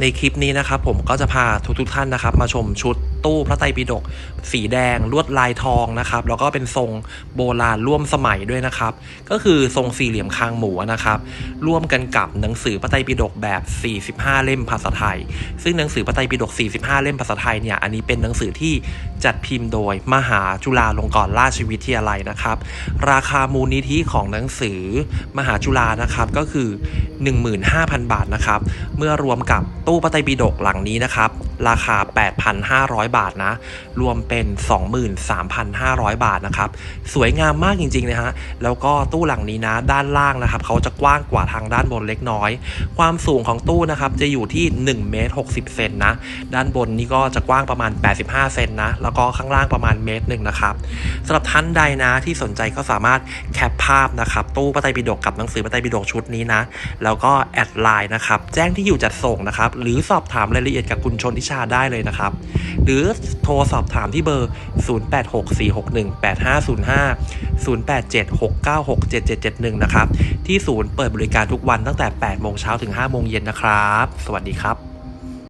ในคลิปนี้นะครับผมก็จะพาทุกทุกท่านนะครับ มาชมชุดตู้พระไตรปิฎกสีแดงลวดลายทองนะครับแล้วก็เป็นทรงโบราณร่วมสมัยด้วยนะครับ ก็คือทรงสี่เหลี่ยมคางหมูนะครับร่วมกันกับหนังสือพระไตรปิฎกแบบ 45 เล่มภาษาไทย ซึ่งหนังสือพระไตรปิฎก45 เล่มภาษาไทยเนี่ยอันนี้เป็นหนังสือที่จัดพิมพ์โดยมหาจุฬาลงกรณราชวิทยาลัยนะครับ ราคามูลนิธิของหนังสือมหาจุฬานะครับก็คือ 15,000 บาทนะครับ เมื่อรวมกับตู้พระไตรปิฎกหลังนี้นะครับ ราคา 8,500 บาทนะ รวมเป็น 23,500 บาทนะครับ สวยงามมากจริงๆนะฮะ แล้วก็ตู้หลังนี้นะด้านล่างนะครับเขาจะกว้างกว่าทางด้านบนเล็กน้อย ความสูงของตู้นะครับจะอยู่ที่1เมตร60 เซนนะ ด้านบนนี่ก็จะกว้างประมาณ 85 เซนนะ แล้วก็ข้างล่างประมาณเมตรหนึ่งนะครับสำหรับท่านใดนะที่สนใจก็สามารถแคปภาพนะครับตู้พระไตรปิฎกกับหนังสือพระไตรปิฎกชุดนี้นะ แล้วก็แอดไลน์นะครับแจ้งที่อยู่จัดส่งนะครับหรือสอบถามรายละเอียดกับคุณชนทิชาได้เลยนะครับ หรือโทรสอบถามที่เบอร์ 0864618505 0876967771 นะครับ ที่ศูนย์เปิดบริการทุกวันตั้งแต่ 8 โมงเช้าถึง 5 โมงเย็นนะครับ สวัสดีครับ